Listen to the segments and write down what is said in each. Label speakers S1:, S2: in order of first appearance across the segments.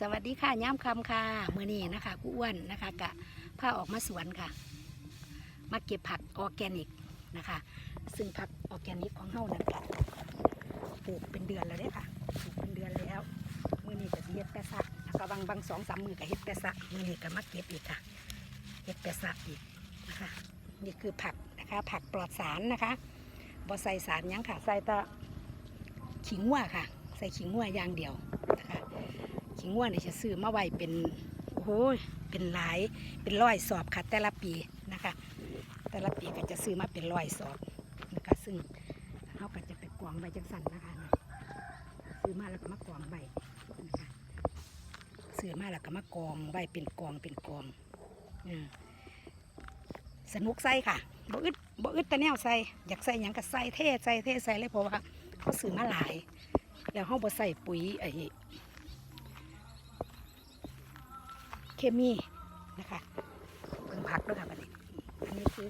S1: สวัสดีค่ะย้ำคำค่ะเมื่อนี้นะคะกูอ้วนนะคะกะพาออกมาสวนค่ะ มาเก็บผักออร์แกนิกนะคะ ซึ่งผักออร์แกนิกของเฮานั่นกะปลูกเป็นเดือนแล้วเด้ค่ะปลูกเป็นเดือนแล้วเมื่อนี้ก็สิเฮ็ดแปะซะแล้วก็บางบางสองสามมือก็เฮ็ดแปะซะมือนี้ก็มาเก็บอีกค่ะเฮ็ดแปะซะอีกนะคะนี่คือผักนะคะผักปลอดสารนะคะบ่ใส่สารยังค่ะใส่ตะขิงวัวค่ะ ใส่ขิงวัวอย่างเดียว ขิงง่วนเนี่ยจะซื้อมาไว้เป็นโอ้โหเป็นหลายเป็นร้อยสอบค่ะ แต่ละปีนะคะ แต่ละปีก็จะซื้อมาเป็นร้อยสอบนะคะซึ่งเขาก็จะไปกวางใบจังสันนะคะซื้อมาแล้วก็มากวางใบนะคะซื้อมาแล้วก็มากองใบเป็นกองเป็นกองอืมสนุกใส่ค่ะบ่อึดบ่อึดต่แนวใส่อยากใส่หยังก็ใส่เท่ใส่เท่ใส่เลยเพราะว่าเขาซื้อมาหลาย แล้วเขาบ่ใส่ปุ๋ยไอ้ เคมีนะคะเพิ่งผักด้วยค่ะบัดนี้อันนี้คือ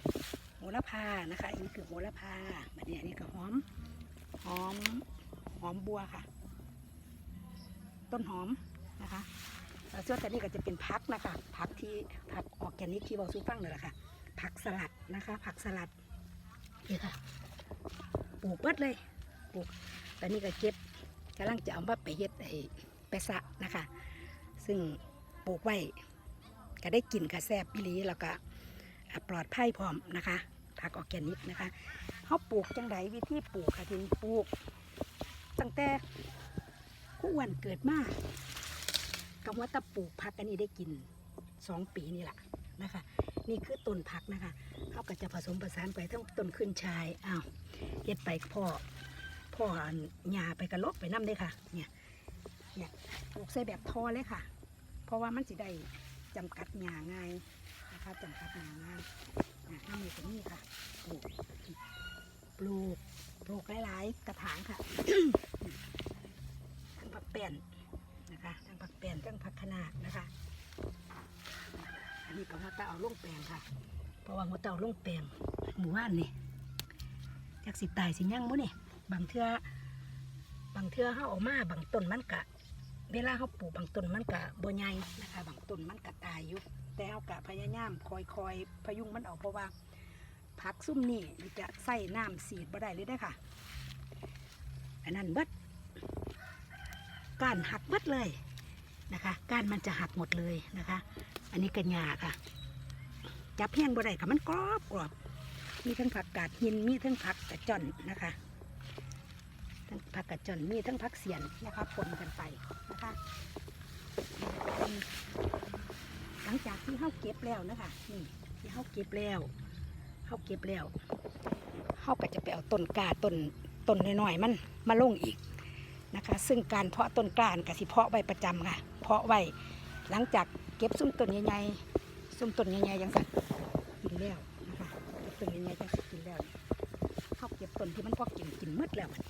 S1: โหระพานะคะอันนี้คือโหระพาบัดนี้อันนี้ก็หอมหอมหอมบัวค่ะ ต้นหอมนะคะแล้วส่วนอันนี้ก็จะเป็นผักนะคะผักที่ผักออร์แกนิกที่บอกซูฟังเลยแหละค่ะผักสลัดนะคะ ผักสลัดนี่ค่ะปลูกเบิดเลยปลูกแตอนนี้ก็เก็บกำลังจะเอามาไปเฮ็ดไอ้ไปสะนะคะ ซึ่ง ปลูกไว้ก็ได้กินกระแซบปิลีแล้วก็ปลอดภัยพร้อมนะคะผักออร์แกนิกนะคะเขาปลูกจังไดวิธีปลูกค่ะทีนี้ปลูก ตั้งแต่กู้อ้วนเกิดมากับว่าตะปลูกผักอันนี้ได้กินสองปีนี่แหละนะคะ นี่คือต้นผักนะคะเขาก็จะผสมผสานไปทั้งต้นขึ้นชายอ้าวเฮ็ดไปพ่อพ่อหญ้าไปกระลบไปน้ำเลยค่ะเนี่ยเนี่ยปลูกใส่แบบทอเลยค่ะ เพราะว่ามันสิได้จำกัดหญ้าง่ายนะคะจำกัดหญ้าง่ายนะถ้ามีตรงนี้ค่ะปลูกปลูกปลูกหลายๆกระถางค่ะทั้งผักแป้นนะคะทั้งผักแป้นทั้งผักขนาดนะคะ อันนี้ก็หัวเตาเอาลงแปลงค่ะ เพราะว่าหัวเตาลงแปลงหมู่บ้านนี่จากสิตายสิยั่งมั้นี่บางเทือบางเทือเฮาออกมาบางต้นมันกะ เวลาเขาปลูกบางต้นมันกะบ่ใหญ่นะคะบางต้นมันกะตายอยู่แต่เขากะพยายามคอยคอยๆพยุงมันออกเพราะว่าผักซุ่มนี่จะใส่น้ำสีดบ่ได้เลยได้ค่ะ อันนั้นเบิดก้านหักเบิดเลยนะคะก้านมันจะหักหมดเลยนะคะ อันนี้กัญญาค่ะจับเพียงบ่ได้ค่ะมันกรอบกรอบมีทั้งผักกาดหินมีทั้งผักกระจอนนะคะทั้งผักกระจอนมีทั้งผักเสียนนะคะปนกันไป นะคะหลังจากที่เขาเก็บแล้วนะคะนี่ที่เขาเก็บแล้วเขาเก็บแล้วเขาก็จะไปเอาต้นกาต้นต้นน้อยๆมันมาลงอีกนะคะ ซึ่งการเพาะต้นกล้านี่ก็สิเพาะไว้ประจำค่ะ เพาะไว้หลังจากเก็บซุ้มต้นใหญ่ๆซุ้มต้นใหญ่ๆยังสั่นกินแล้วนะคะเก็บต้นใหญ่ๆจังสิกินแล้วเขาเก็บต้นที่มันพอกินกินมืดแล้วมัน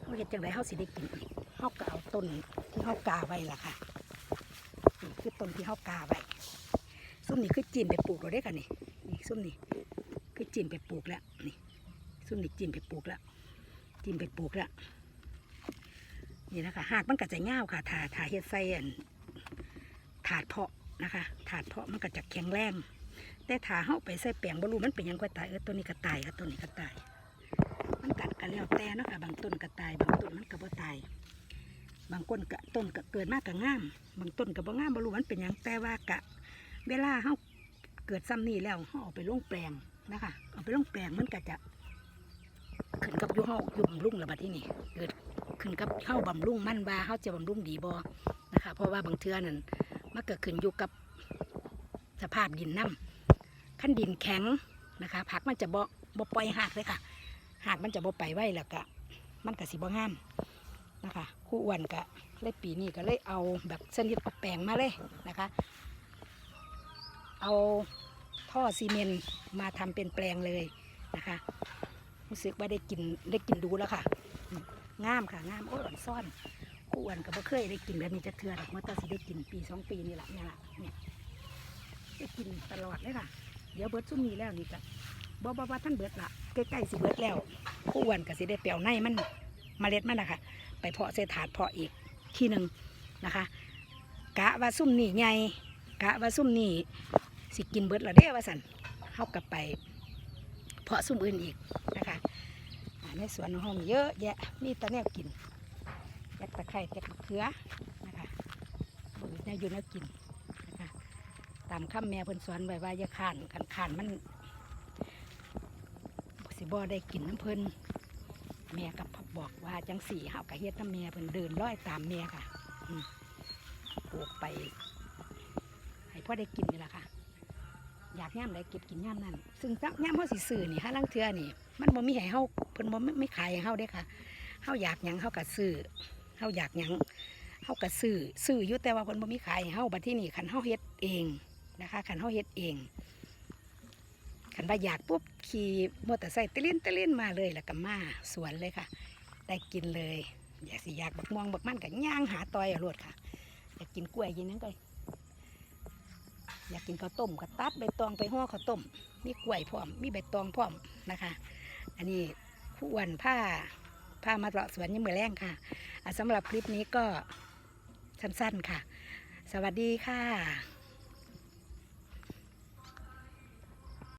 S1: เขาเห็ดจังไรเขาสิได้กินอีก เขาก็เอาต้นที่เขากาไว้ล่ะค่ะนี่คือต้นที่เขากาไว้ส้มนี่คือจีนไปปลูกเราได้ค่ะนี่นี่ส้มนี่คือจีนไปปลูกแล้วนี่ส้มนี่จีนไปปลูกแล้วจีนไปปลูกแล้วนี่นะคะหากมันก็จะเง่าวค่ะถาถาเฮ็ดไส้อันถาดเพาะนะคะ ถาดเพาะมันก็จะแข็งแรง แต่ถาเขาไปใส่แปลงบรูมันเป็นยังก็ตายเออตัวนี้ก็ตายค่ะตัวนี้ก็ตาย มันกัดกันแล้วแต่นะคะบางต้นก็ตาย บางต้นมันก็บ่ตาย บางคนก็ต้นก็เกิดมากก็งาม บางต้นก็บ่งามบ่รู้มันเป็นหยังแต่ว่ากะ เวลาเฮาเกิดซ้ำนี่แล้วเฮาเอาไปลงแปลงนะคะเอาไปลงแปลงมันก็จะขึ้นกับยู่เฮายู่บำรุงระบาดที่นี่เกิดขึ้นกับเฮาบำรุงมันว่าเฮาจะบำรุงดีบ่นะคะ เพราะว่าบางเทือนั่นมันก็ขึ้นอยู่กับสภาพดินน้ำขั้นดินแข็งนะคะผักมันจะบ่บ่ปล่อยหักเลยค่ะหากมันจะบ่ไปไว้แล้วก็มันก็สิบ่งาม นะคะคู่อ้วนก็เลยปีนี้ก็เลยเอาแบบชนิดเอาแปลงมาเลยนะคะ เอาท่อซีเมนต์มาทำเป็นแปลงเลยนะคะรู้สึกว่าได้กินได้กินดูแล้วค่ะงามค่ะงามโอ้ยอ่อนซ่อนคู่อ้วนก็บ่เคยได้กินแบบนี้จะเทื่อหรอกว่าแตาสิได้กินปีสองปีนี่แหละเนี่ยแหละเนี่ยได้กินตลอดเลยค่ะ เดี๋ยวเบิร์ดซุ่มนี้แล้วนี่ก็บ่บ่ว่าท่านเบิร์ดละใกล้ๆสิเบิร์ดแล้วคู่อ้วนก็สิได้เปลียวในมัน เมล็ดมันนะคะไปเพาะใส่ถาดเพาะอีกทีหนึ่งนะคะ กะว่าซุ่มนี่ใหญ่กะว่าซุ่มนี่สิกินเบิดละเด้ว่าสันเฮากลับไป เพาะซุ่มอื่นอีกนะคะในสวนของเฮามีเยอะแยะมีตะแนวกินแยกตะไคร้แยกมะเขือนะคะบือแนวอยู่แนวกินนะคะตามคำแม่เพิ่นสอนไว้ว่าอย่าขานกันขานมันสิบ่ได้กินน้ำเพิ่น แม่กับบอกว่าจังสี่เฮากะเฮ็ดน้ำแม่เพิ่นเดินร้อยตามแม่ค่ะปลูกไป ให้พ่อได้กินนี่แหละค่ะ อยากย่ามใดเก็บกินย่ามนั่นซึ่งย่ามเฮาสิซื้อนี่ฮะลังเทือนี่ มันบ่มีให้เฮาเพิ่นบ่ไม่ไม่ขายให้เฮาเด้ค่ะเฮาอยากหยังเฮาก็ซื้อเฮาอยากหยังเฮาก็ซื้อซื้ออยู่แต่ว่าเพิ่นบ่มีขายให้เฮาบัดที่นี่คันเฮาเฮ็ดเองนะคะคันเฮาเฮ็ดเอง คันว่าอยากปุ๊บขี่มอเตอร์ไซค์ตะเล่นตะเล่นมาเลยแล้วก็มาสวนเลยค่ะ ได้กินเลย อยากสิอยากบักม่วงบักมันก็ย่างหาตอยอาโลดค่ะ อยากกินกล้วยกินหยังก็อยากกินข้าวต้มก็ตัดใบตองไปห่อข้าวต้ม มีกล้วยพร้อม มีใบตองพร้อมนะคะ อันนี้ผู้อ้วนผ้าผ้ามาเลาะสวนยังมือแรงค่ะอะสำหรับคลิปนี้ก็สั้นๆค่ะ สวัสดีค่ะ